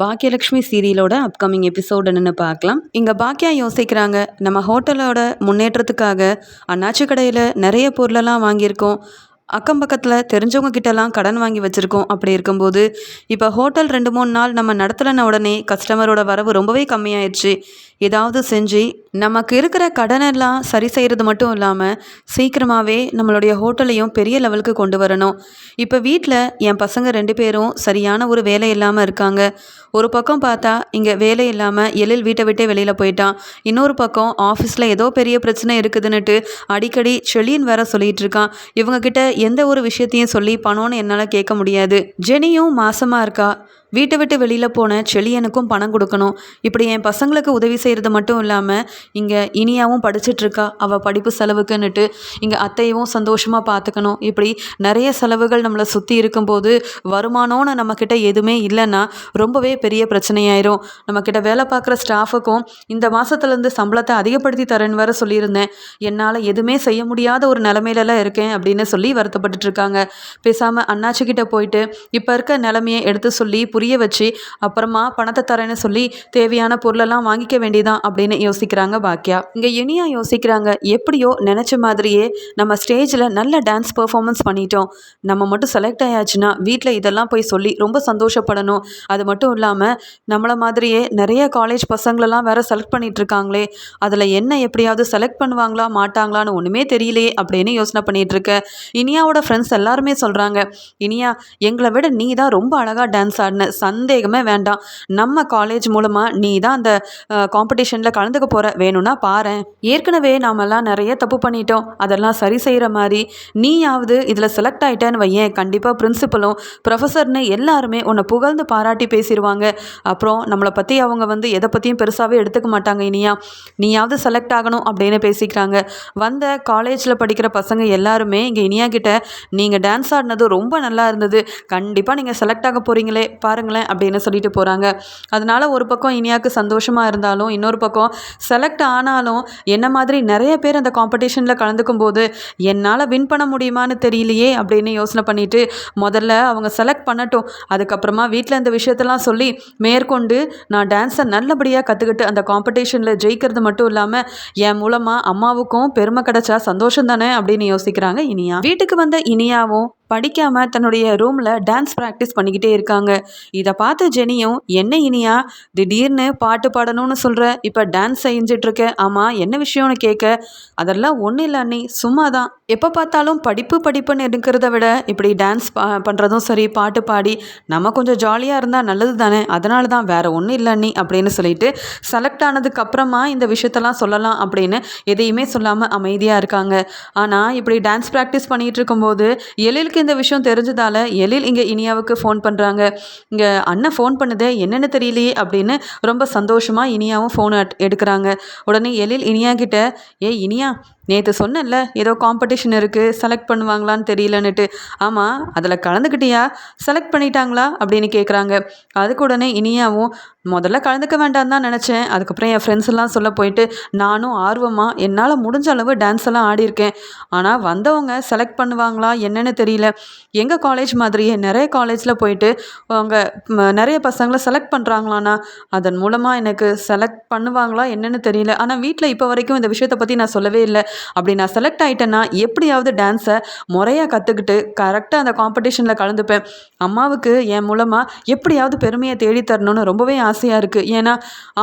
Bhagyalakshmi சீரியலோட upcoming episode என்னன்னு பார்க்கலாம். இங்கே பாக்கியா யோசிக்கிறாங்க நம்ம ஹோட்டலோட முன்னேற்றத்துக்காக அண்ணாச்சி கடையில் நிறைய பொருளெல்லாம் வாங்கியிருக்கோம். அக்கம் பக்கத்தில் தெரிஞ்சவங்க கிட்டலாம் கடன் வாங்கி வச்சுருக்கோம். அப்படி இருக்கும்போது இப்போ ஹோட்டல் ரெண்டு மூணு நாள் நம்ம நடத்தலைன உடனே கஸ்டமரோட வரவு ரொம்பவே கம்மியாயிடுச்சு ஏதாவது செஞ்சு நமக்கு இருக்கிற கடனெல்லாம் சரி செய்கிறது மட்டும் இல்லாமல் சீக்கிரமாகவே நம்மளுடைய ஹோட்டலையும் பெரிய லெவலுக்கு கொண்டு வரணும். இப்போ வீட்டில் என் பசங்க ரெண்டு பேரும் சரியான ஒரு வேலை இல்லாமல் இருக்காங்க. ஒரு பக்கம் பார்த்தா இங்கே வேலை இல்லாமல் எழில் வீட்டை விட்டே வெளியில் போயிட்டான். இன்னொரு பக்கம் ஆஃபீஸில் ஏதோ பெரிய பிரச்சனை இருக்குதுன்னுட்டு அடிக்கடி செழின்னு வேற சொல்லிட்டு இருக்கான். இவங்கக்கிட்ட எந்த ஒரு விஷயத்தையும் சொல்லி பணம்னு என்னால் கேட்க முடியாது. ஜெனியும் மாசமாக இருக்கா? வீட்டை விட்டு வெளியில் போன செழியனுக்கும் பணம் கொடுக்கணும். இப்படி என் பசங்களுக்கு உதவி செய்கிறது மட்டும் இல்லாமல் இங்கே இனியாவும் படிச்சிட்ருக்கா அவள் படிப்பு செலவுக்குன்னுட்டு இங்கே அத்தையவும் சந்தோஷமாக பார்த்துக்கணும் இப்படி நிறைய செலவுகள் நம்மளை சுற்றி இருக்கும்போது வருமானம்னு நம்மக்கிட்ட எதுவுமே இல்லைன்னா ரொம்பவே பெரிய பிரச்சனையாயிரும். நம்மக்கிட்ட வேலை பார்க்குற ஸ்டாஃபுக்கும் இந்த மாதத்துலேருந்து சம்பளத்தை அதிகப்படுத்தி தரேன்னு வேற சொல்லியிருந்தேன். என்னால் எதுவுமே செய்ய முடியாத ஒரு நிலமையிலலாம் இருக்கேன் அப்படின்னு சொல்லி வருத்தப்பட்டுட்ருக்காங்க பேசாமல் அண்ணாச்சிக்கிட்ட போயிட்டு இப்போ இருக்க நிலமையை எடுத்து சொல்லி புரிய வச்சு அப்புறமா பணத்தை தரேன்னு சொல்லி தேவையான பொருளெல்லாம் வாங்கிக்க வேண்டியதான் அப்படின்னு யோசிக்கிறாங்க பாக்கியா இங்கே இனியா யோசிக்கிறாங்க எப்படியோ நினச்ச மாதிரியே நம்ம ஸ்டேஜில் நல்ல டான்ஸ் பெர்ஃபார்மன்ஸ் பண்ணிட்டோம். நம்ம மட்டும் செலக்ட் ஆயாச்சுன்னா வீட்டில் இதெல்லாம் போய் சொல்லி ரொம்ப சந்தோஷப்படணும். அது மட்டும் இல்லாமல் நம்மளை மாதிரியே நிறைய காலேஜ் பசங்களெல்லாம் வேற செலக்ட் பண்ணிட்டு இருக்காங்களே அதில் என்ன எப்படியாவது செலக்ட் பண்ணுவாங்களா மாட்டாங்களான்னு ஒன்றுமே தெரியலையே அப்படின்னு யோசனை பண்ணிட்டு இருக்க. இனியாவோட ஃப்ரெண்ட்ஸ் எல்லாருமே சொல்கிறாங்க இனியா எங்களை விட நீ தான் ரொம்ப அழகாக டான்ஸ் ஆடின. சந்தேகமே வேண்டாம். நம்ம காலேஜ் மூலமாக நீ தான் அந்த காம்படிஷனில் கலந்துக்க போகிற வேணும்னா பாரேன் ஏற்கனவே நாமெல்லாம் நிறைய தப்பு பண்ணிட்டோம். அதெல்லாம் சரி செய்கிற மாதிரி நீயாவது இதில் செலக்ட் ஆகிட்டேன்னு வையேன். கண்டிப்பாக பிரின்சிபலும் ப்ரொஃபஸர்னு எல்லாருமே உன்னை புகழ்ந்து பாராட்டி பேசிடுவாங்க அப்புறம் நம்மளை பற்றி அவங்க வந்து எதை பற்றியும் பெருசாகவே எடுத்துக்க மாட்டாங்க இனியா. நீயாவது செலக்ட் ஆகணும் அப்படின்னு பேசிக்கிறாங்க. வந்த காலேஜில் படிக்கிற பசங்க எல்லாருமே இங்கே இனியா கிட்ட நீங்கள் டான்ஸ் ஆடினது ரொம்ப நல்லா இருந்தது. கண்டிப்பாக நீங்கள் செலக்ட் ஆக போகிறீங்களே பாருங்களேன் அப்படின்னு சொல்லிட்டு போகிறாங்க அதனால் ஒரு பக்கம் இனியாவுக்கு சந்தோஷமாக இருந்தாலும் இன்னொரு பக்கம் செலக்ட் ஆனாலும் என்ன மாதிரி நிறைய பேர் அந்த காம்படிஷனில் கலந்துக்கும் போது என்னால் வின் பண்ண முடியுமான்னு தெரியலையே அப்படின்னு யோசனை பண்ணிட்டு முதல்ல அவங்க செலக்ட் பண்ணட்டும். அதுக்கப்புறமா வீட்டில் இந்த விஷயத்தெல்லாம் சொல்லி மேற்கொண்டு நான் டான்ஸை நல்லபடியாக கற்றுக்கிட்டு அந்த காம்படிஷனில் ஜெயிக்கிறது மட்டும் இல்லாமல் என் மூலமாக அம்மாவுக்கும் பெருமை கிடைச்சா சந்தோஷம் தானே? அப்படின்னு யோசிக்கிறாங்க இனியா. வீட்டுக்கு வந்த இனியாவும் படிக்காமல் தன்னுடைய ரூமில் டான்ஸ் ப்ராக்டிஸ் பண்ணிக்கிட்டே இருக்காங்க. இதை பார்த்த ஜெனியும் என்ன இனியா? திடீர்னு பாட்டு பாடணும்னு சொல்கிற இப்போ டான்ஸ் செஞ்சிட்ருக்க. ஆமாம் என்ன விஷயம்னு கேட்க அதெல்லாம் ஒன்றும் இல்லை அண்ணி. சும்மா தான் எப்போ பார்த்தாலும் படிப்பு படிப்புன்னு இருக்கிறத விட இப்படி டான்ஸ் பா பண்ணுறதும் சரி பாட்டு பாடி நம்ம கொஞ்சம் ஜாலியாக இருந்தால் நல்லது தானே அதனால தான் வேறு ஒன்றும் இல்லை அண்ணி அப்படின்னு சொல்லிட்டு செலக்ட் ஆனதுக்கப்புறமா இந்த விஷயத்தெல்லாம் சொல்லலாம் அப்படின்னு எதையுமே சொல்லாமல் அமைதியாக இருக்காங்க. ஆனால் இப்படி டான்ஸ் ப்ராக்டிஸ் பண்ணிகிட்டு இருக்கும்போது எழிலுக்கு இந்த விஷயம் தெரிஞ்சதால எழில் இங்கே இனியாவுக்கு ஃபோன் பண்ணுறாங்க இங்கே அண்ணன் ஃபோன் பண்ணுதே என்னென்னு தெரியலையே அப்படின்னு ரொம்ப சந்தோஷமாக இனியாவும் ஃபோன் எடுக்கிறாங்க. உடனே எழில் இனியா கிட்ட ஏ இனியா நேற்று சொன்னேன்ல ஏதோ காம்படிஷன் இருக்குது செலக்ட் பண்ணுவாங்களான்னு தெரியலன்னுட்டு. ஆமாம் அதில் கலந்துக்கிட்டியா? செலக்ட் பண்ணிட்டாங்களா? அப்படின்னு கேட்குறாங்க அதுக்கு உடனே இனியாவும் முதல்ல கலந்துக்க வேண்டாம் தான் நினச்சேன். அதுக்கப்புறம் என் ஃப்ரெண்ட்ஸ் எல்லாம் சொல்ல போயிட்டு நானும் ஆர்வமாக என்னால் முடிஞ்ச அளவு டான்ஸ் எல்லாம் ஆடியிருக்கேன். ஆனால் வந்தவங்க செலக்ட் பண்ணுவாங்களா என்னென்னு தெரியல. எங்கள் காலேஜ் மாதிரியே நிறைய காலேஜில் போயிட்டு அவங்க நிறைய பசங்களை செலக்ட் பண்ணுறாங்களாண்ணா அதன் மூலமாக எனக்கு செலக்ட் பண்ணுவாங்களா என்னென்னு தெரியல. ஆனால் வீட்டில் இப்போ வரைக்கும் இந்த விஷயத்தை பற்றி நான் சொல்லவே இல்லை. அப்படி நான் செலக்ட் ஆகிட்டேன்னா எப்படியாவது டான்ஸை முறையாக கற்றுக்கிட்டு கரெக்டாக அந்த காம்படிஷனில் கலந்துப்பேன். அம்மாவுக்கு என் மூலமாக எப்படியாவது பெருமையை தேடித்தரணும்னு ரொம்பவே ஆசையாக இருக்குது ஏன்னா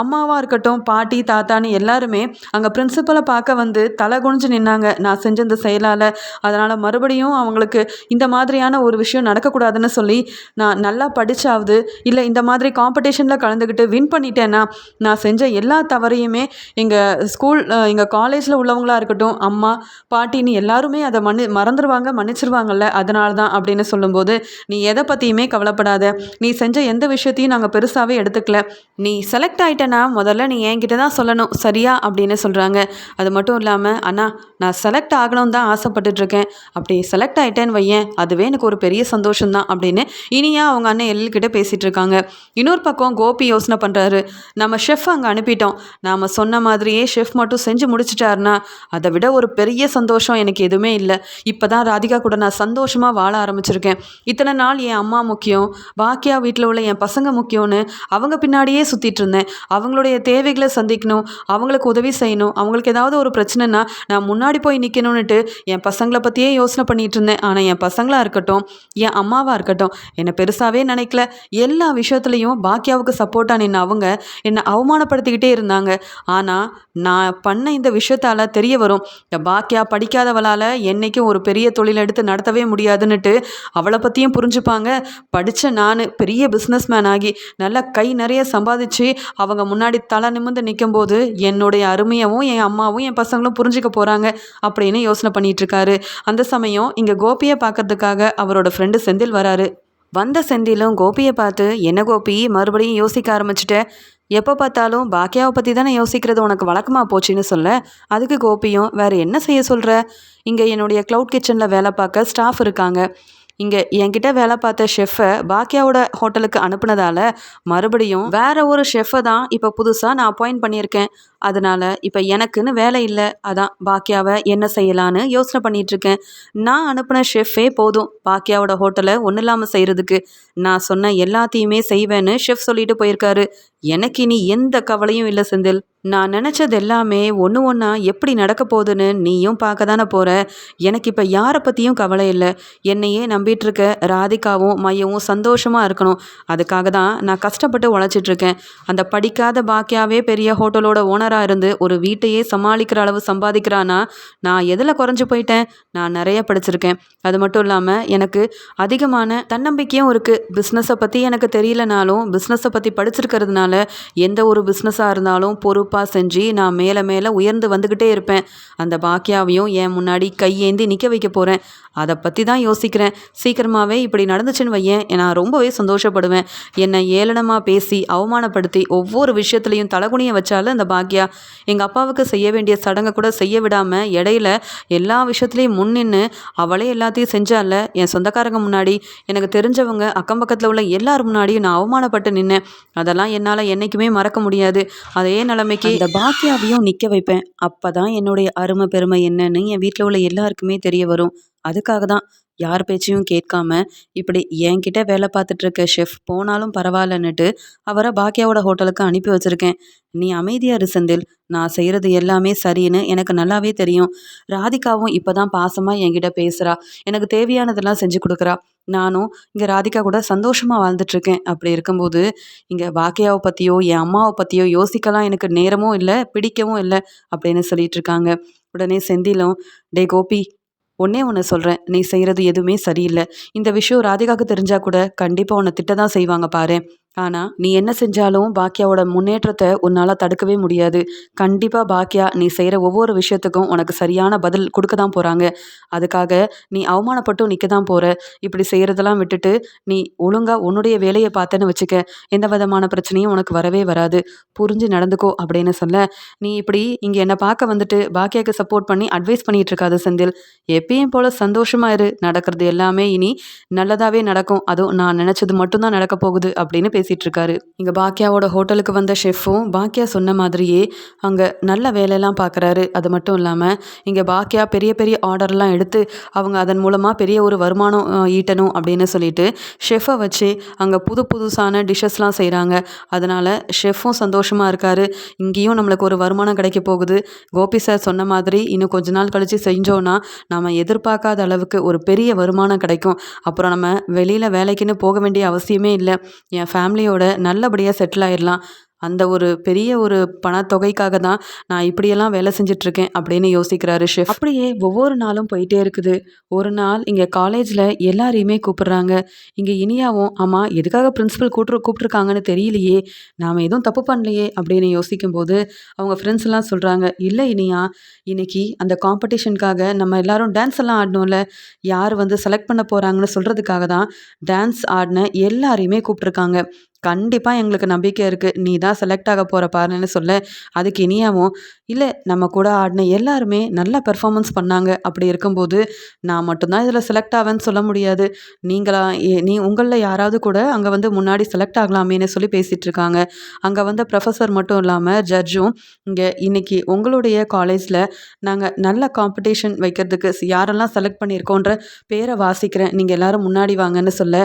அம்மாவாக இருக்கட்டும் பாட்டி தாத்தான்னு எல்லாருமே அங்கே பிரின்சிபலை பார்க்க வந்து தலை குனிஞ்சு நின்னாங்க. நான் செஞ்ச இந்த செயலால். அதனால் மறுபடியும் அவங்களுக்கு இந்த மாதிரியான ஒரு விஷயம் நடக்கக்கூடாதுன்னு சொல்லி நான் நல்லா படித்தாவது இல்லை இந்த மாதிரி காம்படிஷனில் கலந்துக்கிட்டு வின் பண்ணிட்டேன்னா நான் செஞ்ச எல்லா தவறையுமே எங்கள் ஸ்கூல் எங்கள் காலேஜில் உள்ளவங்களாக இருக்கட்டும் அம்மா பாட்டின்னு எல்லாருமே அதை மன்னி மறந்துடுவாங்க மன்னிச்சிருவாங்கல்ல அதனால தான் அப்படின்னு சொல்லும்போது நீ எதை பற்றியுமே கவலைப்படாத நீ செஞ்ச எந்த விஷயத்தையும் நாங்கள் பெருசாகவே எடுத்துக்கல நீ செலக்ட் ஆகிட்டேன்னா முதல்ல நீ என்கிட்ட தான் சொல்லணும் சரியா அப்படின்னு சொல்கிறாங்க அது மட்டும் இல்லாமல் அண்ணா நான் செலக்ட் ஆகணும் தான் ஆசைப்பட்டுட்ருக்கேன் அப்படி செலக்ட் ஆகிட்டேன்னு வையேன் இருக்கேன் அதுவே எனக்கு ஒரு பெரிய சந்தோஷம்தான் அப்படின்னு இனியா அவங்க அண்ணன் எல்கிட்ட பேசிகிட்டு இருக்காங்க இன்னொரு பக்கம் கோபி யோசனை பண்ணுறாரு நம்ம ஷெஃப் அங்கே அனுப்பிட்டோம். நாம் சொன்ன மாதிரியே ஷெஃப் மட்டும் செஞ்சு முடிச்சிட்டாருன்னா அதை விட ஒரு பெரிய சந்தோஷம் எனக்கு எதுவுமே இல்லை. இப்போ தான் ராதிகா கூட நான் சந்தோஷமாக வாழ ஆரம்பிச்சிருக்கேன். இத்தனை நாள் என் அம்மா முக்கியம் பாக்கியா வீட்டில் உள்ள என் பசங்க முக்கியம்னு அவங்க பின்னாடியே சுற்றிட்டு இருந்தேன். அவங்களுடைய தேவைகளை சந்திக்கணும் அவங்களுக்கு உதவி செய்யணும் அவங்களுக்கு ஏதாவது ஒரு பிரச்சனைனா நான் முன்னாடி போய் நிற்கணும்னுட்டு என் பசங்களை பற்றியே யோசனை பண்ணிகிட்டு இருந்தேன். ஆனால் என் பசங்களாக இருக்கட்டும் என் அம்மாவாக இருக்கட்டும் என்னை பெருசாகவே நினைக்கல. எல்லா விஷயத்துலையும் பாக்கியாவுக்கு சப்போர்ட்டாக நின்று அவங்க என்னை அவமானப்படுத்திக்கிட்டே இருந்தாங்க. ஆனால் நான் பண்ண இந்த விஷயத்தால் தெரிய வரும். இந்த பாக்கியா படிக்காதவளால் என்னைக்கும் ஒரு பெரிய தொழில் எடுத்து நடத்தவே முடியாதுன்னுட்டு அவளை பற்றியும் புரிஞ்சுப்பாங்க. படித்த நான் பெரிய பிஸ்னஸ் மேன் ஆகி நல்லா கை நிறைய சம்பாதிச்சு அவங்க முன்னாடி தலை நிமிர்ந்து நிற்கும்போது என்னுடைய அருமையவும் என் அம்மாவும் என் பசங்களும் புரிஞ்சுக்க போகிறாங்க அப்படின்னு யோசனை பண்ணிகிட்ருக்காரு அந்த சமயம் இங்கே கோபியை பார்க்கறதுக்காக அவரோட ஃப்ரெண்டு செந்தில் வராரு. வந்த செந்திலும் கோபியை பார்த்து என்ன கோபி? மறுபடியும் யோசிக்க ஆரம்பிச்சிட்டேன் எப்போ பார்த்தாலும் பாக்கியாவை பற்றி தானே யோசிக்கிறது? உனக்கு வழக்கமாக போச்சுன்னு சொல்ல. அதுக்கு கோபியும் வேறு என்ன செய்ய சொல்கிற இங்கே என்னுடைய க்ளவுட் கிச்சனில் வேலை பார்க்க ஸ்டாஃப் இருக்காங்க. இங்கே என்கிட்ட வேலை பார்த்த ஷெஃப்பை பாக்கியாவோட ஹோட்டலுக்கு அனுப்புனதால மறுபடியும் வேற ஒரு ஷெஃப்பை தான் இப்போ புதுசாக நான் அப்பாயிண்ட் பண்ணியிருக்கேன். அதனால் இப்போ எனக்குன்னு வேலை இல்லை. அதான் பாக்கியாவை என்ன செய்யலான்னு யோசனை பண்ணிகிட்ருக்கேன் நான் அனுப்பின ஷெஃப்பே போதும். பாக்கியாவோட ஹோட்டலை ஒன்றும் இல்லாமல் செய்கிறதுக்கு நான் சொன்ன எல்லாத்தையுமே செய்வேன்னு ஷெஃப் சொல்லிட்டு போயிருக்காரு. எனக்கு இனி எந்த கவலையும் இல்லை செந்தில். நான் நினச்சது எல்லாமே ஒன்று ஒன்றா எப்படி நடக்க போகுதுன்னு நீயும் பார்க்க தானே போகிற எனக்கு இப்போ யாரை பற்றியும் கவலை இல்லை. என்னையே நம்பிட்டு இருக்க ராதிகாவும் மையவும் சந்தோஷமாக இருக்கணும். அதுக்காக தான் நான் கஷ்டப்பட்டு உழைச்சிட்ருக்கேன் அந்த படிக்காத பாக்கியாவே பெரிய ஹோட்டலோட ஓனர் ஓனராக இருந்து ஒரு வீட்டையே சமாளிக்கிற அளவு சம்பாதிக்கிறானா நான் எதில் குறைஞ்சி போயிட்டேன்? நான் நிறைய படிச்சிருக்கேன். அது மட்டும் இல்லாமல் எனக்கு அதிகமான தன்னம்பிக்கையும் இருக்குது பிஸ்னஸை பற்றி எனக்கு தெரியலனாலும் பிஸ்னஸை பற்றி படிச்சிருக்கிறதுனால எந்த ஒரு பிஸ்னஸாக இருந்தாலும் பொறுப்பாக செஞ்சு நான் மேலே மேலே உயர்ந்து வந்துக்கிட்டே இருப்பேன். அந்த பாக்கியாவையும் என் முன்னாடி கையேந்தி நிற்க வைக்க போகிறேன் அதை பற்றி தான் யோசிக்கிறேன். சீக்கிரமாகவே இப்படி நடந்துச்சுன்னு வையேன். நான் ரொம்பவே சந்தோஷப்படுவேன். என்னை ஏளனமாக பேசி அவமானப்படுத்தி ஒவ்வொரு விஷயத்துலையும் தலகுனியை வச்சாலும் அந்த பாக்கியா எங்கள் அப்பாவுக்கு செய்ய வேண்டிய சடங்கை கூட செய்ய விடாமல் இடையில எல்லா விஷயத்துலையும் முன்னின்று அவளே எல்லாத்தையும் செஞ்சால என் சொந்தக்காரங்க முன்னாடி. எனக்கு தெரிஞ்சவங்க அக்கம் பக்கத்தில் உள்ள எல்லார் முன்னாடியும் நான் அவமானப்பட்டு நின்னேன். அதெல்லாம் என்னால் என்றைக்குமே மறக்க முடியாது. அதே நிலைமைக்கு இந்த பாக்கியாவையும் நிற்க வைப்பேன். அப்போ தான் என்னுடைய அருமை பெருமை என்னன்னு என் வீட்டில் உள்ள எல்லாருக்குமே தெரிய வரும். அதுக்காக தான் யார் பேச்சையும் கேட்காம இப்படி என்கிட்ட வேலை பார்த்துட்டு இருக்க ஷெஃப் போனாலும் பரவாயில்லன்னுட்டு அவரை பாக்கியாவோட ஹோட்டலுக்கு அனுப்பி வச்சிருக்கேன். நீ அமைதியா இரு செந்தில். நான் செய்கிறது எல்லாமே சரின்னு எனக்கு நல்லாவே தெரியும். ராதிகாவும் இப்போ தான் பாசமாக என்கிட்ட பேசுகிறா எனக்கு தேவையானதெல்லாம் செஞ்சு கொடுக்குறா. நானும் இங்கே ராதிகா கூட சந்தோஷமாக வாழ்ந்துட்டுருக்கேன் அப்படி இருக்கும்போது இங்கே பாக்கியாவை பற்றியோ என் அம்மாவை பற்றியோ யோசிக்கலாம் எனக்கு நேரமும் இல்லை பிடிக்கவும் இல்லை அப்படின்னு சொல்லிட்டு இருக்காங்க உடனே செந்திலும் டே கோபி ஒன்னே ஒன்று சொல்கிறேன் நீ செய்கிறது எதுவுமே சரியில்லை. இந்த விஷயம் ராதிகாவுக்கு தெரிஞ்சால் கூட கண்டிப்பாக உன்னை திட்ட தான் செய்வாங்க பாரு ஆனால் நீ என்ன செஞ்சாலும் பாக்கியாவோட முன்னேற்றத்தை உன்னால் தடுக்கவே முடியாது. கண்டிப்பாக பாக்கியா நீ செய்கிற ஒவ்வொரு விஷயத்துக்கும் உனக்கு சரியான பதில் கொடுக்க தான் போகிறாங்க அதுக்காக நீ அவமானப்பட்டும் நிற்க தான் போகிற இப்படி செய்கிறதெல்லாம் விட்டுட்டு நீ ஒழுங்காக உன்னுடைய வேலையை பார்த்தேன்னு வச்சுக்க. எந்த விதமான பிரச்சனையும் உனக்கு வரவே வராது. புரிஞ்சு நடந்துக்கோ அப்படின்னு சொல்ல. நீ இப்படி இங்கே என்னை பார்க்க வந்துட்டு பாக்கியாவுக்கு சப்போர்ட் பண்ணி அட்வைஸ் பண்ணிகிட்டு இருக்காது செந்தில். எப்பயும் போல் சந்தோஷமாக இரு. நடக்கிறது எல்லாமே இனி நல்லதாகவே நடக்கும். அதுவும் நான் நினச்சது மட்டும்தான் நடக்க போகுது அப்படின்னு பேசிகிட்டு இருக்காரு இங்கே பாக்கியாவோட ஹோட்டலுக்கு வந்த ஷெஃப்பும் பாக்கியா சொன்ன மாதிரியே அங்கே நல்ல வேலையெல்லாம் பார்க்குறாரு அது மட்டும் இல்லாமல் இங்கே பாக்கியா பெரிய பெரிய ஆர்டர்லாம் எடுத்து அவங்க அதன் மூலமாக பெரிய ஒரு வருமானம் ஈட்டணும் அப்படின்னு சொல்லிட்டு ஷெஃபை வச்சு அங்கே புது புதுசான டிஷ்ஷஸ்லாம் செய்கிறாங்க அதனால் ஷெஃப்பும் சந்தோஷமாக இருக்கார். இங்கேயும் நம்மளுக்கு ஒரு வருமானம் கிடைக்க போகுது. கோபி சார் சொன்ன மாதிரி இன்னும் கொஞ்ச நாள் கழித்து செஞ்சோன்னா நம்ம எதிர்பார்க்காத அளவுக்கு ஒரு பெரிய வருமானம் கிடைக்கும். அப்புறம் நம்ம வெளியில் வேலைக்குன்னு போக வேண்டிய அவசியமே இல்லை. என் ஃபேமிலி ஃபேமிலியோட நல்லபடியாக செட்டில் ஆயிடலாம் அந்த ஒரு பெரிய ஒரு பணத்தொகைக்காக தான் நான் இப்படியெல்லாம் வேலை செஞ்சிட்ருக்கேன் அப்படின்னு யோசிக்கிறாரு ஷெஃப். அப்படியே ஒவ்வொரு நாளும் போயிட்டே இருக்குது. ஒரு நாள் இங்கே காலேஜில் எல்லாரையுமே கூப்பிட்றாங்க. இங்கே இனியாவும் ஆமாம் எதுக்காக பிரின்ஸிபல் கூப்பிட்டு கூப்பிட்ருக்காங்கன்னு தெரியலையே. நாம் எதுவும் தப்பு பண்ணலையே. அப்படின்னு யோசிக்கும்போது அவங்க ஃப்ரெண்ட்ஸ் எல்லாம் சொல்கிறாங்க இல்லை இனியா இன்னைக்கு அந்த காம்படிஷனுக்காக நம்ம எல்லாரும் டான்ஸ் எல்லாம் ஆடணும்ல. யார் வந்து செலக்ட் பண்ண போகிறாங்கன்னு சொல்கிறதுக்காக தான் டான்ஸ் ஆடின எல்லாரையுமே கூப்பிட்ருக்காங்க கண்டிப்பாக எங்களுக்கு நம்பிக்கை இருக்குது நீ தான் செலக்ட் ஆக போகிற பாருன்னு சொல்ல. அதுக்கு இனியாவும் இல்லை நம்ம கூட ஆடின எல்லாருமே நல்லா பெர்ஃபார்மன்ஸ் பண்ணாங்க. அப்படி இருக்கும்போது நான் மட்டும்தான் இதில் செலக்ட் ஆவேன்னு சொல்ல முடியாது. நீங்களா நீ உங்களில் யாராவது கூட அங்கே வந்து முன்னாடி செலக்ட் ஆகலாமேன்னு சொல்லி பேசிகிட்டு இருக்காங்க. அங்கே வந்த ப்ரொஃபஸர் மட்டும் இல்லாமல் ஜட்ஜும் இங்கே இன்றைக்கி உங்களுடைய காலேஜில் நாங்கள் நல்ல காம்படிஷன் வைக்கிறதுக்கு யாரெல்லாம் செலக்ட் பண்ணியிருக்கோன்ற பேரை வாசிக்கிறேன். நீங்கள் எல்லோரும் முன்னாடி வாங்கன்னு சொல்ல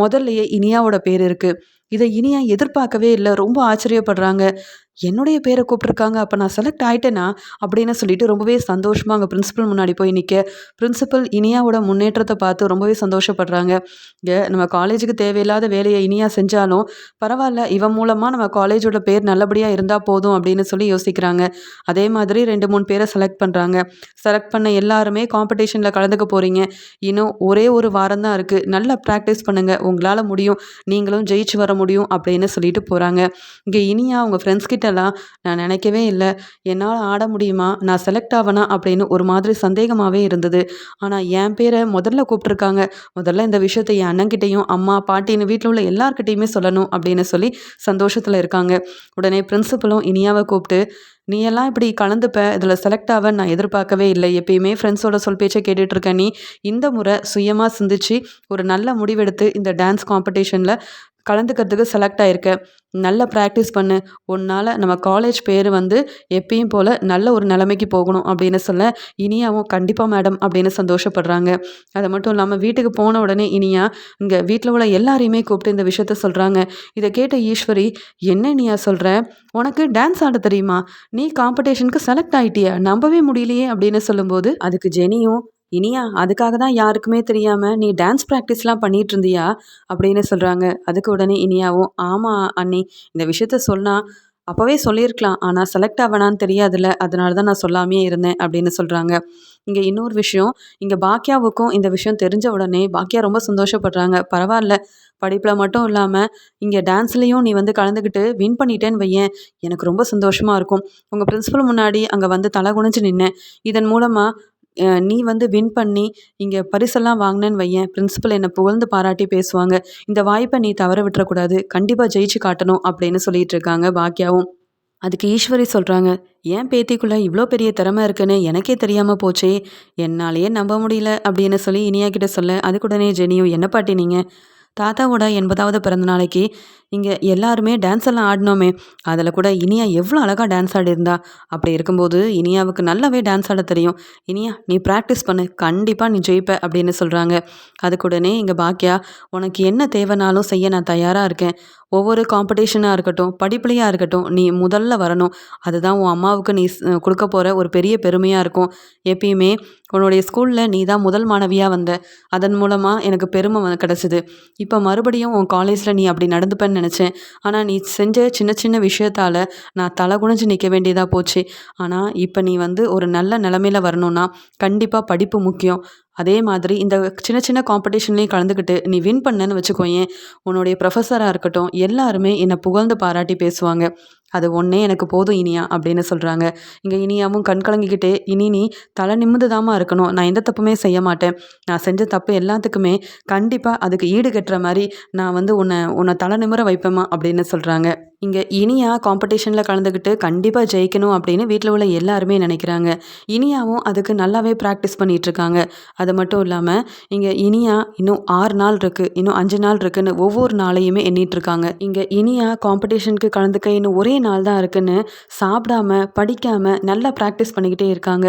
முதல்லையே இனியாவோட பேர் இருக்குது இதை இனியா எதிர்பார்க்கவே இல்லை? ரொம்ப ஆச்சரியப்படுறாங்க. என்னுடைய பேரை கூப்பிட்ருக்காங்க அப்போ நான் செலக்ட் ஆகிட்டேனா அப்படின்னு சொல்லிட்டு ரொம்பவே சந்தோஷமாக அங்கே பிரின்சிபல் முன்னாடி போய் நிற்க பிரின்சிபல் இனியாவோட முன்னேற்றத்தை பார்த்து ரொம்பவே சந்தோஷப்படுறாங்க. இங்கே நம்ம காலேஜுக்கு தேவையில்லாத வேலையை இனியா செஞ்சாலும் பரவாயில்ல இவன் மூலமாக நம்ம காலேஜோட பேர் நல்லபடியாக இருந்தால் போதும் அப்படின்னு சொல்லி யோசிக்கிறாங்க. அதே மாதிரி ரெண்டு மூணு பேரை செலக்ட் பண்ணுறாங்க செலக்ட் பண்ண எல்லாருமே காம்படிஷனில் கலந்துக்க போகிறீங்க இன்னும் ஒரே ஒரு வாரம் தான் இருக்குது நல்லா ப்ராக்டிஸ் பண்ணுங்கள் உங்களால் முடியும். நீங்களும் ஜெயிச்சு வர முடியும் அப்படின்னு சொல்லிட்டு போகிறாங்க இங்கே இனியா அவங்க ஃப்ரெண்ட்ஸ் கிட்டலாம் நான் நினைக்கவே இல்லை. என்னால் ஆட முடியுமா? நான் செலக்ட் ஆவேனா? அப்படின்னு ஒரு மாதிரி சந்தேகமாகவே இருந்தது. ஆனால் என் பேரை முதல்ல கூப்பிட்ருக்காங்க முதல்ல இந்த விஷயத்தை என் அண்ணங்கிட்டையும் அம்மா பாட்டின்னு வீட்டில் உள்ள எல்லார்கிட்டேயுமே சொல்லணும் அப்படின்னு சொல்லி சந்தோஷத்தில் இருக்காங்க. உடனே பிரின்சிபலும் இனியாவை கூப்பிட்டு நீ எல்லாம் இப்படி கலந்துப்ப. இதில் செலக்ட் ஆவ. நான் எதிர்பார்க்கவே இல்லை. எப்பயுமே ஃப்ரெண்ட்ஸோட சொல் பேச்சை கேட்டுட்டு இருக்க. நீ இந்த முறை சுயமாக சிந்திச்சு ஒரு நல்ல முடிவெடுத்து இந்த டான்ஸ் காம்படிஷனில் கலந்துக்கிறதுக்கு செலக்ட் ஆயிருக்க. நல்லா ப்ராக்டிஸ் பண்ணு. உன்னால் நம்ம காலேஜ் பேர் வந்து எப்பயும் போல் நல்ல ஒரு நிலைமைக்கு போகணும் அப்படின்னு சொல்ல இனியாவும் கண்டிப்பாக மேடம் அப்படின்னு சந்தோஷப்படுறாங்க. அது மட்டும் இல்லாமல் வீட்டுக்கு போன உடனே இனியா இங்கே வீட்டில் உள்ள எல்லாரையுமே கூப்பிட்டு இந்த விஷயத்த சொல்கிறாங்க இதை கேட்ட ஈஸ்வரி என்ன இனியா சொல்கிற உனக்கு டான்ஸ் ஆட தெரியுமா? நீ காம்படிஷனுக்கு செலக்ட் ஆகிட்டியா நம்பவே முடியலையே அப்படின்னு சொல்லும்போது அதுக்கு ஜெனியும் இனியா அதுக்காக தான் யாருக்குமே தெரியாமல் நீ டான்ஸ் ப்ராக்டிஸ்லாம் பண்ணிட்டு இருந்தியா அப்படின்னு சொல்கிறாங்க அதுக்கு உடனே இனியாவும் ஆமாம் அண்ணி இந்த விஷயத்த சொன்னா அப்போவே சொல்லியிருக்கலாம். ஆனால் செலக்ட் ஆவேனான்னு தெரியாதுல்ல. அதனால தான் நான் சொல்லாமையே இருந்தேன் அப்படின்னு சொல்கிறாங்க இங்கே இன்னொரு விஷயம் இங்கே பாக்கியாவுக்கும் இந்த விஷயம் தெரிஞ்ச உடனே பாக்கியா ரொம்ப சந்தோஷப்படுறாங்க. பரவாயில்ல படிப்பில் மட்டும் இல்லாமல் இங்கே டான்ஸ்லேயும் நீ வந்து கலந்துக்கிட்டு வின் பண்ணிட்டேன்னு வையேன். எனக்கு ரொம்ப சந்தோஷமாக இருக்கும். உங்கள் பிரின்ஸிபல் முன்னாடி அங்கே வந்து தலை குனிஞ்சு நின்னேன். இதன் மூலமாக நீ வந்து வின் பண்ணி இங்கே பரிசெல்லாம் வாங்கினேன்னு வையேன். பிரின்சிபல் என்னை புகழ்ந்து பாராட்டி பேசுவாங்க. இந்த வாய்ப்பை நீ தவற விட்டுறக்கூடாது. கண்டிப்பாக ஜெயிச்சு காட்டணும் அப்படின்னு சொல்லிட்டு இருக்காங்க பாக்கியாவும் அதுக்கு ஈஸ்வரி சொல்கிறாங்க ஏன் பேத்திக்குள்ளே இவ்வளோ பெரிய திறமை இருக்குன்னு எனக்கே தெரியாமல் போச்சே. என்னாலேயே நம்ப முடியல அப்படின்னு சொல்லி இனியா கிட்ட சொல்ல அதுக்குடனே ஜெனியும் என்ன பாட்டி நீங்கள் தாத்தாவோட எண்பதாவது பிறந்த நாளைக்கு இங்கே எல்லாருமே டான்ஸ் எல்லாம் ஆடினோமே. அதில் கூட இனியா எவ்வளோ அழகாக டான்ஸ் ஆடிருந்தா அப்படி இருக்கும்போது இனியாவுக்கு நல்லாவே டான்ஸ் ஆட தெரியும். இனியா நீ ப்ராக்டிஸ் பண்ணு. கண்டிப்பாக நீ ஜெயிப்ப அப்படின்னு சொல்கிறாங்க அதுக்குடனே இங்கே பாக்கியா உனக்கு என்ன தேவைனாலும் செய்ய நான் தயாராக இருக்கேன். ஒவ்வொரு காம்படிஷனாக இருக்கட்டும் படிப்புலையாக இருக்கட்டும் நீ முதல்ல வரணும். அதுதான் உன் அம்மாவுக்கு நீ கொடுக்க போகிற ஒரு பெரிய பெருமையாக இருக்கும். எப்பயுமே உன்னுடைய ஸ்கூலில் நீ தான் முதல் மாணவியாக வந்த. அதன் மூலமாக எனக்கு பெருமை கிடச்சிது. இப்போ மறுபடியும் உன் காலேஜில் நீ அப்படி நடந்துப்பேன்னு நினச்சேன். ஆனால் நீ செஞ்ச சின்ன சின்ன விஷயத்தால் நான் தலை குனிஞ்சு நிற்க வேண்டியதாக போச்சு. ஆனால் இப்போ நீ வந்து ஒரு நல்ல நிலமையில வரணும்னா கண்டிப்பாக படிப்பு முக்கியம். அதே மாதிரி இந்த சின்ன சின்ன காம்படிஷன்லேயும் கலந்துக்கிட்டு நீ வின் பண்ணேன்னு வச்சுக்கோயேன் உன்னுடைய ப்ரொஃபஸராக இருக்கட்டும் எல்லாருமே என்னை புகழ்ந்து பாராட்டி பேசுவாங்க. அது ஒன்றே எனக்கு போதும் இனியா அப்படின்னு சொல்கிறாங்க இங்கே இனியாவும் கண் கலங்கிக்கிட்டே இனி நீ தலை நிமிந்து இருக்கணும். நான் எந்த தப்புமே செய்ய மாட்டேன். நான் செஞ்ச தப்பு எல்லாத்துக்குமே கண்டிப்பாக அதுக்கு ஈடு கட்டுற மாதிரி நான் வந்து உன்னை உன்னை தலை நிமிர வைப்பேம்மா அப்படின்னு சொல்கிறாங்க இங்கே இனியா காம்படிஷனில் கலந்துக்கிட்டு கண்டிப்பாக ஜெயிக்கணும் அப்படின்னு வீட்டில் உள்ள எல்லாருமே நினைக்கிறாங்க. இனியாவும் அதுக்கு நல்லாவே ப்ராக்டிஸ் பண்ணிகிட்ருக்காங்க இருக்காங்க அது மட்டும் இல்லாமல் இங்கே இனியா இன்னும் ஆறு நாள் இருக்குது இன்னும் அஞ்சு நாள் இருக்குதுன்னு ஒவ்வொரு நாளையுமே எண்ணிட்டு இருக்காங்க இங்கே இனியா காம்படிஷனுக்கு கலந்துக்க இன்னும் ஒரே நாள் தான் இருக்குன்னு சாப்பிடாம படிக்காமல் நல்லா ப்ராக்டிஸ் பண்ணிக்கிட்டே இருக்காங்க.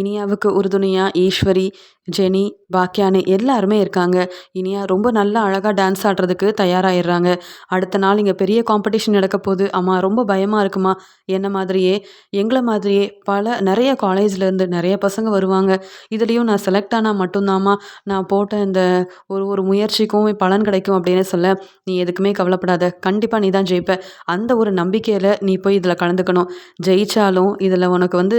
இனியாவுக்கு உறுதுணையாக ஈஸ்வரி ஜெனி பாக்கியானு எல்லாருமே இருக்காங்க. இனியா ரொம்ப நல்லா அழகாக டான்ஸ் ஆடுறதுக்கு தயாராகிடுறாங்க அடுத்த நாள் இங்கே பெரிய காம்படிஷன் நடக்க போகுது அம்மா ரொம்ப பயமாக இருக்குமா? என்ன மாதிரியே? எங்களை மாதிரியே பல நிறைய காலேஜ்லேருந்து நிறைய பசங்க வருவாங்க. இதுலேயும் நான் செலக்ட் ஆனால் மட்டும்தாம்மா. நான் போட்ட இந்த ஒரு ஒரு முயற்சிக்கும் பலன் கிடைக்கும் அப்படின்னு சொல்ல நீ எதுக்குமே கவலைப்படாத. கண்டிப்பாக நீ தான் ஜெயிப்ப. அந்த ஒரு நம்பிக்கையில் நீ போய் இதில் கலந்துக்கணும். ஜெயிச்சாலும் இதில் உனக்கு வந்து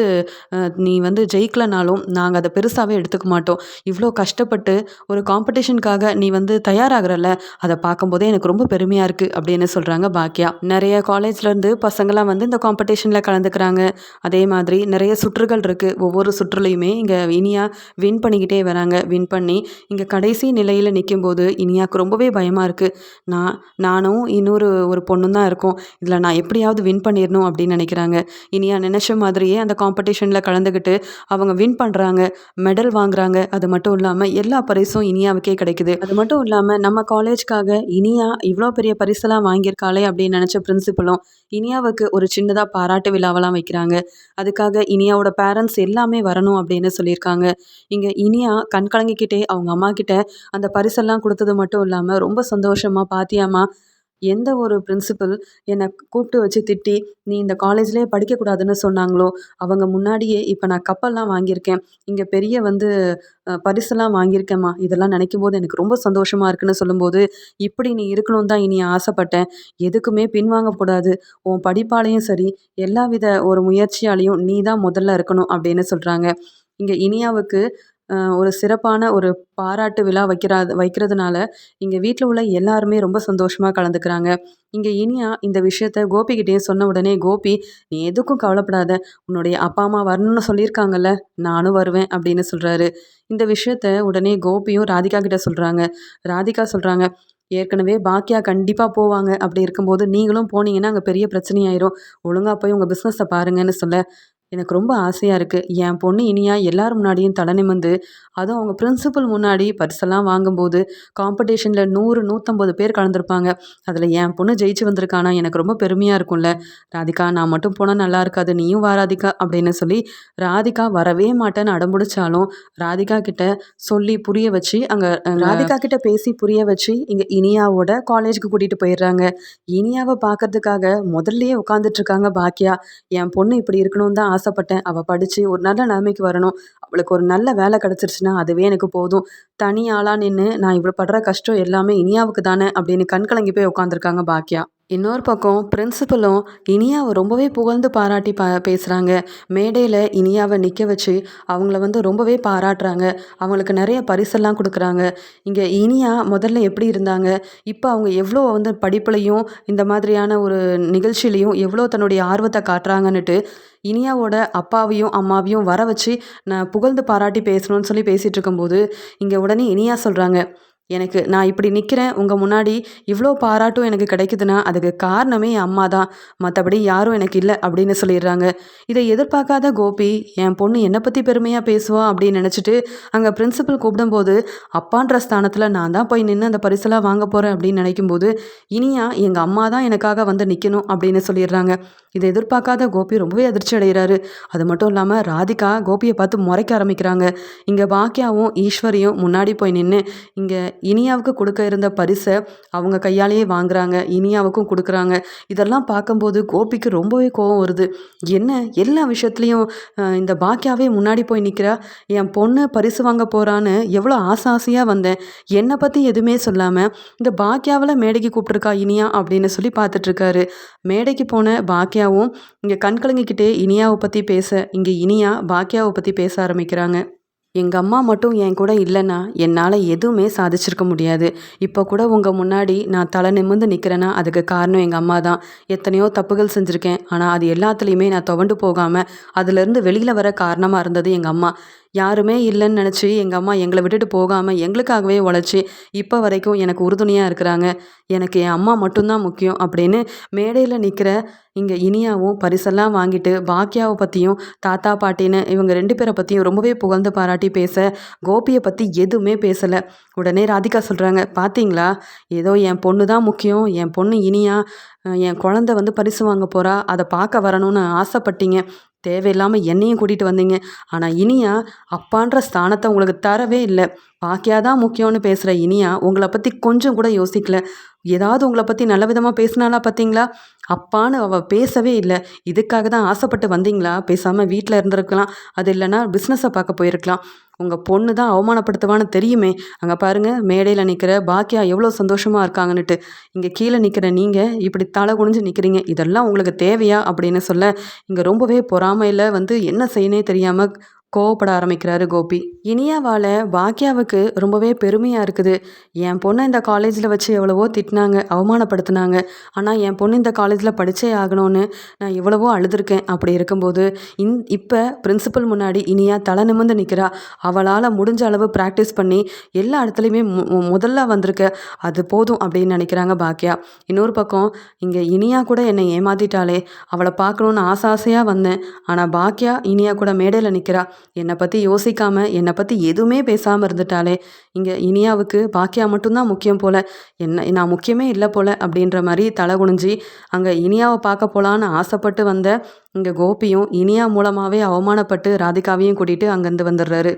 நீ வந்து ஜெயிக்கலனாலும் நாங்கள் அதை பெருசாகவே எடுத்துக்க மாட்டோம். இவ்வளோ கஷ்டப்பட்டு ஒரு காம்படிஷனுக்காக நீ வந்து தயாராகிறல்ல. அதை பார்க்கும்போதே எனக்கு ரொம்ப பெருமையாக இருக்குது அப்படின்னு சொல்கிறாங்க பாக்கியா நிறைய காலேஜ்லேருந்து பசங்களாம் வந்து இந்த காம்படிஷனில் கலந்துக்கிறாங்க. அதே மாதிரி நிறைய சுற்றுகள் இருக்குது ஒவ்வொரு சுற்றுலையுமே இங்கே இனியா வின் பண்ணிக்கிட்டே வராங்க. வின் பண்ணி இங்கே கடைசி நிலையில் நிற்கும்போது இனியாவுக்கு ரொம்பவே பயமாக இருக்குது நான் நானும் இன்னொரு ஒரு பொண்ணும் தான் இருக்கோம். இதில் நான் எப்படியாவது வின் பண்ணிடணும் அப்படின்னு நினைக்கிறாங்க. இனியா நினச்ச மாதிரியே அந்த காம்படிஷனில் கலந்துக்கிட்டு அவங்க வின் பண்ணுறாங்க மெடல் வாங்குறாங்க. அது மட்டும் இல்லாமல் எல்லா பரிசும் இனியாவுக்கே கிடைக்குது. அது மட்டும் இல்லாமல் நம்ம காலேஜ்க்காக இனியா இவ்வளோ பெரிய பரிசெல்லாம் வாங்கியிருக்காளே அப்படின்னு நினச்ச பிரின்சிபலும் இனியாவுக்கு ஒரு சின்னதாக பாராட்டு விழாவெல்லாம் வைக்கிறாங்க. அதுக்காக இனியாவோட பேரண்ட்ஸ் எல்லாமே வரணும் அப்படின்னு சொல்லியிருக்காங்க. இங்கே இனியா கண் கலங்கிக்கிட்டே அவங்க அம்மா கிட்ட அந்த பரிசெல்லாம் கொடுத்தது மட்டும் இல்லாமல் ரொம்ப சந்தோஷமாக பாத்தியாமா எந்த ஒரு பிரின்சிபல் என்னை கூப்பிட்டு வச்சு திட்டி நீ இந்த காலேஜ்லேயே படிக்கக்கூடாதுன்னு சொன்னாங்களோ? அவங்க முன்னாடியே இப்போ நான் கப்பல்லாம் வாங்கியிருக்கேன். இங்கே பெரிய வந்து பரிசெல்லாம் வாங்கியிருக்கேம்மா. இதெல்லாம் நினைக்கும் போது எனக்கு ரொம்ப சந்தோஷமாக இருக்குன்னு சொல்லும்போது இப்படி நீ இருக்கணும் தான் இனி ஆசைப்பட்டேன். எதுக்குமே பின்வாங்கக்கூடாது உன் படிப்பாலையும் சரி எல்லா வித ஒரு முயற்சியாலையும் நீ தான் முதல்ல இருக்கணும் அப்படின்னு சொல்கிறாங்க இங்கே இனியாவுக்கு ஒரு சிறப்பான ஒரு பாராட்டு விழா வைக்கிறா வைக்கிறதுனால இங்கே வீட்டில் உள்ள எல்லாருமே ரொம்ப சந்தோஷமாக கலந்துக்கிறாங்க. இங்கே இனியா இந்த விஷயத்த கோபிக்கிட்டே சொன்ன உடனே கோபி நீ எதுக்கும் கவலைப்படாத. உன்னுடைய அப்பா அம்மா வரணும்னு சொல்லியிருக்காங்கல்ல நானும் வருவேன் அப்படின்னு சொல்கிறாரு இந்த விஷயத்த உடனே கோபியும் ராதிகா கிட்ட சொல்கிறாங்க ராதிகா சொல்கிறாங்க ஏற்கனவே பாக்கியா கண்டிப்பாக போவாங்க. அப்படி இருக்கும்போது நீங்களும் போனீங்கன்னா அங்கே பெரிய பிரச்சனையாயிரும். ஒழுங்காக போய் உங்கள் பிஸ்னஸை பாருங்கன்னு சொல்ல. எனக்கு ரொம்ப ஆசையாக இருக்குது என் பொண்ணு இனியா எல்லார் முன்னாடியும் தலை நிமிந்து அதுவும் அவங்க பிரின்சிபல் முன்னாடி பரிசெல்லாம் வாங்கும்போது காம்படிஷனில் நூறு நூற்றம்பது பேர் கலந்துருப்பாங்க. அதில் என் பொண்ணு ஜெயிச்சு வந்திருக்கானா? எனக்கு ரொம்ப பெருமையாக இருக்கும்ல. ராதிகா நான் மட்டும் போனால் நல்லா இருக்காது. நீயும் வா ராதிகா அப்படின்னு சொல்லி ராதிகா வரவே மாட்டேன்னு அடம்பிடிச்சாலும் ராதிகா கிட்ட சொல்லி புரிய வச்சு அங்கே ராதிகா கிட்ட பேசி புரிய வச்சு இங்கே இனியாவோட காலேஜுக்கு கூட்டிகிட்டு போயிடுறாங்க. இனியாவை பார்க்கறதுக்காக முதல்லையே உட்காந்துட்டு இருக்காங்க பாக்கியா. என் பொண்ணு இப்படி இருக்கணும் தான் ஆசைப்பட்டேன். அவள் படித்து ஒரு நல்ல நிலைமைக்கு வரணும். அவளுக்கு ஒரு நல்ல வேலை கிடச்சிருச்சுன்னா அதுவே எனக்கு போதும். தனி ஆளாக நின்று நான் இவ்வளோ படுற கஷ்டம் எல்லாமே இனியாவுக்கு தானே? அப்படின்னு கண்கலங்கி போய் உட்காந்துருக்காங்க பாக்கியா இன்னொரு பக்கம் பிரின்சிபலும் இனியாவை ரொம்பவே புகழ்ந்து பாராட்டி பா பேசுகிறாங்க மேடையில் இனியாவை நிற்க வச்சு அவங்கள வந்து ரொம்பவே பாராட்டுறாங்க. அவங்களுக்கு நிறைய பரிசெல்லாம் கொடுக்குறாங்க. இங்கே இனியா முதல்ல எப்படி இருந்தாங்க? இப்போ அவங்க எவ்வளோ வந்து படிப்புலையும் இந்த மாதிரியான ஒரு நிகழ்ச்சியிலையும் எவ்வளோ தன்னுடைய ஆர்வத்தை காட்டுறாங்கன்னுட்டு இனியாவோட அப்பாவையும் அம்மாவையும் வர வச்சு நான் புகழ்ந்து பாராட்டி பேசணும்னு சொல்லி பேசிகிட்டு இருக்கும்போது இங்கே உடனே இனியா சொல்கிறாங்க எனக்கு நான் இப்படி நிற்கிறேன் உங்கள் முன்னாடி இவ்வளோ பாராட்டும் எனக்கு கிடைக்குதுன்னா அதுக்கு காரணமே என் அம்மா தான். மற்றபடி யாரும் எனக்கு இல்லை அப்படின்னு சொல்லிடுறாங்க. இதை எதிர்பார்க்காத கோபி என் பொண்ணு என்னை பற்றி பெருமையாக பேசுவான் அப்படின்னு நினச்சிட்டு அங்கே பிரின்சிபல் கூப்பிடும்போது அப்பான்ற ஸ்தானத்தில் நான் தான் போய் நின்று அந்த பரிசெல்லாம் வாங்க போகிறேன் அப்படின்னு நினைக்கும்போது இனியா எங்கள் அம்மா தான் எனக்காக வந்து நிற்கணும் அப்படின்னு சொல்லிடுறாங்க. இதை எதிர்பார்க்காத கோபி ரொம்பவே அதிர்ச்சி அடைகிறாரு. அது மட்டும் இல்லாமல் ராதிகா கோபியை பார்த்து முறைக்க ஆரம்பிக்கிறாங்க. இங்கே பாக்கியாவும் ஈஸ்வரியும் முன்னாடி போய் நின்று இங்கே இனியாவுக்கு கொடுக்க இருந்த பரிசை அவங்க கையாலேயே வாங்குறாங்க இனியாவுக்கும் கொடுக்குறாங்க. இதெல்லாம் பார்க்கும்போது கோபிக்கு ரொம்பவே கோவம் வருது. என்ன எல்லா விஷயத்துலையும் இந்த பாக்கியாவே முன்னாடி போய் நிற்கிறா என் பொண்ணு பரிசு வாங்க போகிறான்னு எவ்வளோ ஆசை ஆசையாக வந்தேன். என்னை பற்றி எதுவுமே சொல்லாமல் இந்த பாக்கியாவில் மேடைக்கு கூப்பிட்ருக்கா இனியா அப்படின்னு சொல்லி பார்த்துட்ருக்காரு. மேடைக்கு போன பாக்கியாவும் இங்கே கண்கலங்கிக்கிட்டே இனியாவை பற்றி பேச இங்கே இனியா பாக்கியாவை பற்றி பேச ஆரம்பிக்கிறாங்க. எங்கள் அம்மா மட்டும் என் கூட இல்லைன்னா என்னால் எதுவுமே சாதிச்சிருக்க முடியாது. இப்போ கூட உங்கள் முன்னாடி நான் தலை நிமிர்ந்து நிற்கிறேன்னா அதுக்கு காரணம் எங்கள் அம்மா தான். எத்தனையோ தப்புகள் செஞ்சுருக்கேன். ஆனால் அது எல்லாத்துலேயுமே நான் துவண்டு போகாமல் அதுலேருந்து வெளியில் வர காரணமாக இருந்தது எங்கள் அம்மா. யாருமே இல்லைன்னு நினச்சி எங்கள் அம்மா எங்களை விட்டுட்டு போகாமல் எங்களுக்காகவே உழைச்சி இப்போ வரைக்கும் எனக்கு உறுதுணையாக இருக்கிறாங்க. எனக்கு என் அம்மா மட்டும்தான் முக்கியம் அப்படின்னு மேடையில் நிற்கிற இங்கே இனியாவும் பரிசெல்லாம் வாங்கிட்டு பாக்கியாவை பற்றியும் தாத்தா பாட்டின்னு இவங்க ரெண்டு பேரை பற்றியும் ரொம்பவே புகழ்ந்து பாராட்டி பேச கோபியை பற்றி எதுவுமே பேசலை. உடனே ராதிகா சொல்கிறாங்க பார்த்தீங்களா ஏதோ என் பொண்ணு தான் முக்கியம் என் பொண்ணு இனியா என் குழந்தை வந்து பரிசு வாங்க போகிறா அதை பார்க்க வரணும்னு ஆசைப்பட்டீங்க. தேவையில்லாமல் என்னையும் கூட்டிகிட்டு வந்தீங்க. ஆனால் இனியா அப்பான்ற ஸ்தானத்தை உங்களுக்கு தரவே இல்லை. பாக்கியா தான் முக்கியம்னு பேசுகிற இனியா உங்களை பற்றி கொஞ்சம் கூட யோசிக்கல. ஏதாவது உங்களை பற்றி நல்ல விதமாக பேசினாலா பார்த்தீங்களா அப்பான்னு அவள் பேசவே இல்லை. இதுக்காக தான் ஆசைப்பட்டு வந்தீங்களா? பேசாமல் வீட்டில் இருந்திருக்கலாம். அது இல்லைன்னா பிஸ்னஸை பார்க்க போயிருக்கலாம். உங்கள் பொண்ணு தான் அவமானப்படுத்துவான்னு தெரியுமே. அங்கே பாருங்கள் மேடையில் நிற்கிற பாக்கியா எவ்வளோ சந்தோஷமாக இருக்காங்கன்னுட்டு. இங்கே கீழே நிற்கிற நீங்கள் இப்படி தலை குனிஞ்சு நிற்கிறீங்க இதெல்லாம் உங்களுக்கு தேவையா அப்படின்னு சொல்ல இங்கே ரொம்பவே பொறாமையில் வந்து என்ன செய்யணே தெரியாமல் கோவப்பட ஆரம்பிக்கிறாரு கோபி. இனியாவால் பாக்கியாவுக்கு ரொம்பவே பெருமையாக இருக்குது. என் பொண்ணை இந்த காலேஜில் வச்சு எவ்வளவோ திட்டினாங்க அவமானப்படுத்தினாங்க. ஆனால் என் பொண்ணு இந்த காலேஜில் படித்தே ஆகணும்னு நான் எவ்வளவோ அழுதுருக்கேன். அப்படி இருக்கும்போது இந் இப்போ பிரின்சிபல் முன்னாடி இனியா தலை நிமிர்ந்து நிற்கிறா அவளால் முடிஞ்ச அளவு ப்ராக்டிஸ் பண்ணி எல்லா இடத்துலையுமே மு முதல்ல வந்திருக்க. அது போதும் அப்படின்னு நினைக்கிறாங்க பாக்கியா இன்னொரு பக்கம் இங்கே இனியா கூட என்னை ஏமாத்திட்டாலே அவளை பார்க்கணுன்னு ஆசை ஆசையாக வந்தேன். ஆனால் பாக்கியா இனியா கூட மேடையில் நிற்கிறா என்னை பற்றி யோசிக்காமல் என்னை பற்றி எதுவுமே பேசாமல் இருந்துட்டாலே இங்கே இனியாவுக்கு பாக்கியா மட்டும்தான் முக்கியம் போல. என்ன நான் முக்கியமே இல்லை போல அப்படின்ற மாதிரி தலை குனிஞ்சி அங்கே இனியாவை பார்க்க போகலான்னு ஆசைப்பட்டு வந்த இங்கே கோபியும் இனியா மூலமாகவே அவமானப்பட்டு ராதிகாவையும் கூட்டிகிட்டு அங்கேருந்து வந்துடுறாரு.